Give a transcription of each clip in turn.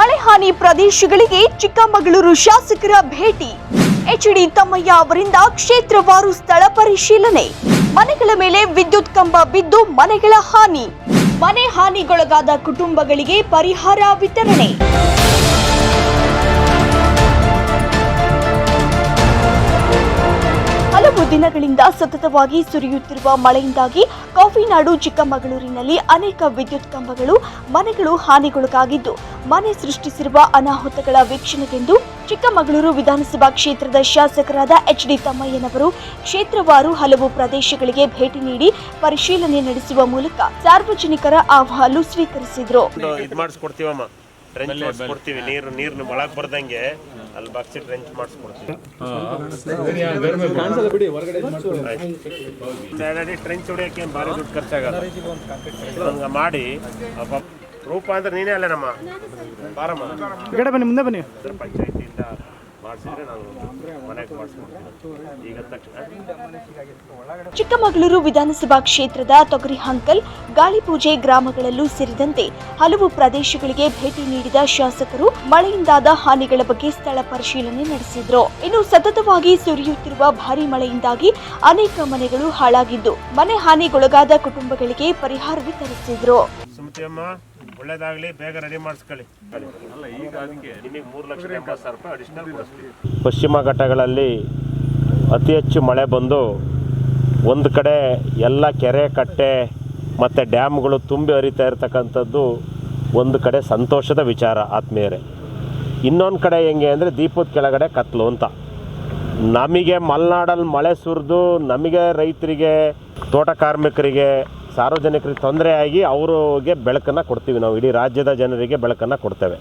ಮಳೆ ಹಾನಿ ಪ್ರದೇಶಗಳಿಗೆ ಚಿಕ್ಕಮಗಳೂರು ಶಾಸಕರ ಭೇಟಿ. ಎಚ್ಡಿ ತಮ್ಮಯ್ಯ ಅವರಿಂದ ಕ್ಷೇತ್ರವಾರು ಸ್ಥಳ ಪರಿಶೀಲನೆ. ಮನೆಗಳ ಮೇಲೆ ವಿದ್ಯುತ್ ಕಂಬ ಬಿದ್ದು ಮನೆಗಳ ಹಾನಿ. ಮನೆ ಹಾನಿಗೊಳಗಾದ ಕುಟುಂಬಗಳಿಗೆ ಪರಿಹಾರ ವಿತರಣೆ. ಹಲವು ದಿನಗಳಿಂದ ಸತತವಾಗಿ ಸುರಿಯುತ್ತಿರುವ ಮಳೆಯಿಂದಾಗಿ ಕಾಫಿನಾಡು, ಚಿಕ್ಕಮಗಳೂರಿನಲ್ಲಿ ಅನೇಕ ವಿದ್ಯುತ್ ಕಂಬಗಳು, ಮನೆಗಳು ಹಾನಿಗೊಳಗಾಗಿದ್ದು, ಮನೆ ಸೃಷ್ಟಿಸಿರುವ ಅನಾಹುತಗಳ ವೀಕ್ಷಣೆಗೆಂದು ಚಿಕ್ಕಮಗಳೂರು ವಿಧಾನಸಭಾ ಕ್ಷೇತ್ರದ ಶಾಸಕರಾದ ಎಚ್ ಡಿ ತಮ್ಮಯ್ಯನವರು ಕ್ಷೇತ್ರವಾರು ಹಲವು ಪ್ರದೇಶಗಳಿಗೆ ಭೇಟಿ ನೀಡಿ ಪರಿಶೀಲನೆ ನಡೆಸುವ ಮೂಲಕ ಸಾರ್ವಜನಿಕರ ಅಹವಾಲು ಸ್ವೀಕರಿಸಿದರು. ಟ್ರೆಂಚ್ ಮಾಡಿಸ್ಕೊಡ್ತೀವಿ. ನೀರು ನೀರು ಒಳಗೆ ಬರ್ದಂಗೆ ಅಲ್ಲಿ ಬಗ್ಸಿ ಟ್ರೆಂಚ್ ಮಾಡಿಸ್ಕೊಡ್ತೀವಿ. ಆಲ್ರೆಡಿ ಟ್ರೆಂಚ್ ಹೊಡಿಯೋಕೆ ಏನು ಭಾರಿ ದುಡ್ಡು ಖರ್ಚಾಗಲ್ಲ. ಹಂಗೆ ಮಾಡಿ ರೂಪ ಅಂದ್ರೆ ನೀನೇ ಅಲ್ಲ ನಮ್ಮ. ಬಾರಮ್ಮ. ಮುಂದೆ ಬನ್ನಿ. ಪಂಚಾಯತಿಯಿಂದ ಮಾಡಿಸಿದ್ರೆ ನಾವು ಮನೆಗೆ ಮಾಡಿಸ್ಕೊಡ್ತೀವಿ ಈಗ ತಕ್ಷಣ. ಚಿಕ್ಕಮಗಳೂರು ವಿಧಾನಸಭಾ ಕ್ಷೇತ್ರದ ತೊಗರಿ ಹಂಕಲ್ ಗಾಳಿಪೂಜೆ ಗ್ರಾಮಗಳಲ್ಲೂ ಸೇರಿದಂತೆ ಹಲವು ಪ್ರದೇಶಗಳಿಗೆ ಭೇಟಿ ನೀಡಿದ ಶಾಸಕರು ಮಳೆಯಿಂದಾದ ಹಾನಿಗಳ ಬಗ್ಗೆ ಸ್ಥಳ ಪರಿಶೀಲನೆ ನಡೆಸಿದ್ರು. ಇನ್ನು ಸತತವಾಗಿ ಸುರಿಯುತ್ತಿರುವ ಭಾರಿ ಮಳೆಯಿಂದಾಗಿ ಅನೇಕ ಮನೆಗಳು ಹಾಳಾಗಿದ್ದು ಮನೆ ಹಾನಿಗೊಳಗಾದ ಕುಟುಂಬಗಳಿಗೆ ಪರಿಹಾರ ವಿತರಿಸಿದ್ರು. ಒಳ್ಳೇದಾಗ್ಲಿ ಬೇಗ ರೆಡಿ ಮಾಡಿಸ್ಕೊಳ್ಳಿ. ನಿಮಗೆ ಮೂರು ಲಕ್ಷದ ಎಂಬತ್ತು ಸಾವಿರ ರೂಪಾಯಿ ಅಡಿಷನಲ್ ಕೊಡಿಸ್ತೀವಿ. ಪಶ್ಚಿಮ ಘಟ್ಟಗಳಲ್ಲಿ ಅತಿ ಹೆಚ್ಚು ಮಳೆ ಬಂದು ಒಂದು ಕಡೆ ಎಲ್ಲ ಕೆರೆ ಕಟ್ಟೆ ಮತ್ತು ಡ್ಯಾಮ್ಗಳು ತುಂಬಿ ಹರಿತಾ ಇರತಕ್ಕಂಥದ್ದು ಒಂದು ಕಡೆ ಸಂತೋಷದ ವಿಚಾರ ಆತ್ಮೀಯರೇ. ಇನ್ನೊಂದು ಕಡೆ ಹೆಂಗೆ ಅಂದರೆ ದೀಪದ ಕೆಳಗಡೆ ಕತ್ಲು ಅಂತ. ನಮಗೆ ಮಲೆನಾಡಲ್ಲಿ ಮಳೆ ಸುರಿದು ನಮಗೆ ರೈತರಿಗೆ ತೋಟ ಕಾರ್ಮಿಕರಿಗೆ ಸಾರ್ವಜನಿಕರಿಗೆ ತೊಂದರೆ ಆಗಿ ಅವ್ರಿಗೆ ಬೆಳಕನ್ನು ಕೊಡ್ತೀವಿ ನಾವು. ಇಡೀ ರಾಜ್ಯದ ಜನರಿಗೆ ಬೆಳಕನ್ನು ಕೊಡ್ತೇವೆ.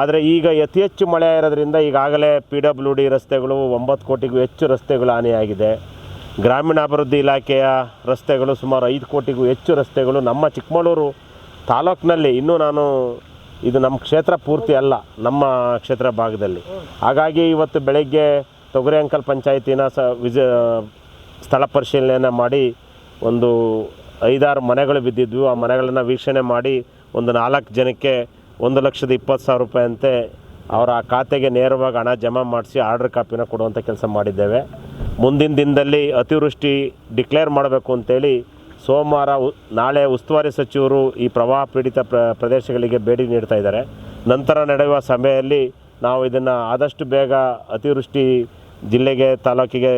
ಆದರೆ ಈಗ ಅತಿ ಹೆಚ್ಚು ಮಳೆ ಇರೋದ್ರಿಂದ ಈಗಾಗಲೇ ಪಿ ಡಬ್ಲ್ಯೂ ಡಿ ರಸ್ತೆಗಳು, ಒಂಬತ್ತು ಕೋಟಿಗೂ ಹೆಚ್ಚು ರಸ್ತೆಗಳು ಹಾನಿಯಾಗಿದೆ. ಗ್ರಾಮೀಣಾಭಿವೃದ್ಧಿ ಇಲಾಖೆಯ ರಸ್ತೆಗಳು ಸುಮಾರು ಐದು ಕೋಟಿಗೂ ಹೆಚ್ಚು ರಸ್ತೆಗಳು ನಮ್ಮ ಚಿಕ್ಕಮಗಳೂರು ತಾಲೂಕಿನಲ್ಲಿ. ಇನ್ನೂ ನಾನು ಇದು ನಮ್ಮ ಕ್ಷೇತ್ರ ಪೂರ್ತಿ ಅಲ್ಲ, ನಮ್ಮ ಕ್ಷೇತ್ರ ಭಾಗದಲ್ಲಿ. ಹಾಗಾಗಿ ಇವತ್ತು ಬೆಳಗ್ಗೆ ತೊಗರಿ ಅಂಕಲ್ ಪಂಚಾಯತಿನ ಸ ವಿಜ ಸ್ಥಳ ಪರಿಶೀಲನೆಯನ್ನು ಮಾಡಿ ಒಂದು ಐದಾರು ಮನೆಗಳು ಬಿದ್ದಿದ್ವು. ಆ ಮನೆಗಳನ್ನು ವೀಕ್ಷಣೆ ಮಾಡಿ ಒಂದು ನಾಲ್ಕು ಜನಕ್ಕೆ ಒಂದು ಲಕ್ಷದ ಇಪ್ಪತ್ತು ಸಾವಿರ ರೂಪಾಯಿ ಅಂತೆ ಅವರ ಖಾತೆಗೆ ನೇರವಾಗಿ ಹಣ ಜಮಾ ಮಾಡಿಸಿ ಆರ್ಡರ್ ಕಾಪಿನ ಕೊಡುವಂಥ ಕೆಲಸ ಮಾಡಿದ್ದೇವೆ. ಮುಂದಿನ ದಿನದಲ್ಲಿ ಅತಿವೃಷ್ಟಿ ಡಿಕ್ಲೇರ್ ಮಾಡಬೇಕು ಅಂತೇಳಿ ಸೋಮವಾರ ನಾಳೆ ಉಸ್ತುವಾರಿ ಸಚಿವರು ಈ ಪ್ರವಾಹ ಪೀಡಿತ ಪ್ರ, ಪ್ರದೇಶಗಳಿಗೆ ಭೇಟಿ ನೀಡ್ತಾ ಇದ್ದಾರೆ. ನಂತರ ನಡೆಯುವ ಸಭೆಯಲ್ಲಿ ನಾವು ಇದನ್ನು ಆದಷ್ಟು ಬೇಗ ಅತಿವೃಷ್ಟಿ ಜಿಲ್ಲೆಗೆ, ತಾಲೂಕಿಗೆ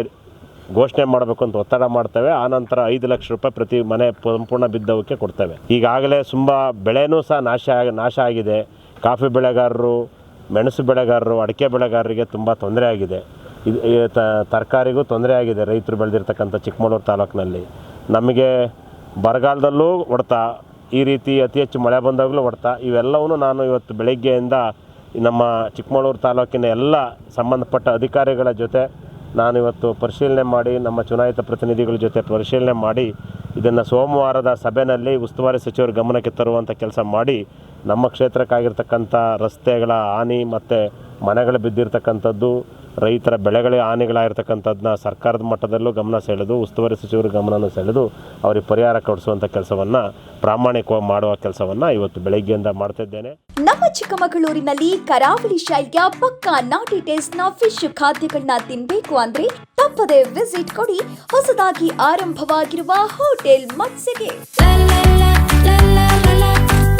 ಘೋಷಣೆ ಮಾಡಬೇಕು ಅಂತ ಒತ್ತಡ ಮಾಡ್ತೇವೆ. ಆನಂತರ ಐದು ಲಕ್ಷ ರೂಪಾಯಿ ಪ್ರತಿ ಮನೆ ಸಂಪೂರ್ಣ ಬಿದ್ದವಕ್ಕೆ ಕೊಡ್ತೇವೆ. ಈಗಾಗಲೇ ತುಂಬ ಬೆಳೆನೂ ಸಹ ನಾಶ ನಾಶ ಆಗಿದೆ. ಕಾಫಿ ಬೆಳೆಗಾರರು, ಮೆಣಸು ಬೆಳೆಗಾರರು, ಅಡಿಕೆ ಬೆಳೆಗಾರರಿಗೆ ತುಂಬ ತೊಂದರೆ ಆಗಿದೆ. ಇದು ತರಕಾರಿಗೂ ತೊಂದರೆ ಆಗಿದೆ ರೈತರು ಬೆಳೆದಿರ್ತಕ್ಕಂಥ ಚಿಕ್ಕಮಗಳೂರು ತಾಲೂಕಿನಲ್ಲಿ. ನಮಗೆ ಬರಗಾಲದಲ್ಲೂ ಹೊಡೆತ, ಈ ರೀತಿ ಅತಿ ಹೆಚ್ಚು ಮಳೆ ಬಂದಾಗಲೂ ಹೊಡೆತ. ಇವೆಲ್ಲವೂ ನಾನು ಇವತ್ತು ಬೆಳಗ್ಗೆಯಿಂದ ನಮ್ಮ ಚಿಕ್ಕಮಗಳೂರು ತಾಲೂಕಿನ ಎಲ್ಲ ಸಂಬಂಧಪಟ್ಟ ಅಧಿಕಾರಿಗಳ ಜೊತೆ ನಾನು ಇವತ್ತು ಪರಿಶೀಲನೆ ಮಾಡಿ, ನಮ್ಮ ಚುನಾಯಿತ ಪ್ರತಿನಿಧಿಗಳ ಜೊತೆ ಪರಿಶೀಲನೆ ಮಾಡಿ, ಇದನ್ನು ಸೋಮವಾರದ ಸಭೆಯಲ್ಲಿ ಉಸ್ತುವಾರಿ ಸಚಿವರ ಗಮನಕ್ಕೆ ತರುವಂಥ ಕೆಲಸ ಮಾಡಿ, ನಮ್ಮ ಕ್ಷೇತ್ರಕ್ಕಾಗಿರ್ತಕ್ಕಂಥ ರಸ್ತೆಗಳ ಹಾನಿ ಮತ್ತು ಮನೆಗಳು ಬಿದ್ದಿರ್ತಕ್ಕಂಥದ್ದು, ರೈತರ ಬೆಳೆಗಳ ಹಾನಿಗಳಾಗಿರ್ತಕ್ಕಂಥದ್ದನ್ನ ಸರ್ಕಾರದ ಮಟ್ಟದಲ್ಲೂ ಗಮನ ಸೆಳೆದು, ಉಸ್ತುವಾರಿ ಸಚಿವರು ಗಮನವನ್ನು ಸೆಳೆದು, ಅವರಿಗೆ ಪರಿಹಾರ ಕೊಡಿಸುವಂಥ ಕೆಲಸವನ್ನು, ಪ್ರಾಮಾಣಿಕವಾಗಿ ಮಾಡುವ ಕೆಲಸವನ್ನು ಇವತ್ತು ಬೆಳಗ್ಗೆಯಿಂದ ಮಾಡ್ತಿದ್ದೇನೆ ನಮ್ಮ ಚಿಕ್ಕಮಗಳೂರಿನಲ್ಲಿ ಕರಾವಳಿ ಶೈಲಿಯ ಪಕ್ಕಾ ನಾಟಿ ಟೇಸ್ಟ್ನ ಫಿಶ್ ಖಾದ್ಯಗಳನ್ನ ತಿನ್ನಬೇಕು ಅಂದ್ರೆ ತಪ್ಪದೆ ವಿಸಿಟ್ ಕೊಡಿ. ಹೊಸದಾಗಿ ಆರಂಭವಾಗಿರುವ ಹೋಟೆಲ್ ಮತ್ಸ್ಯಗೆ.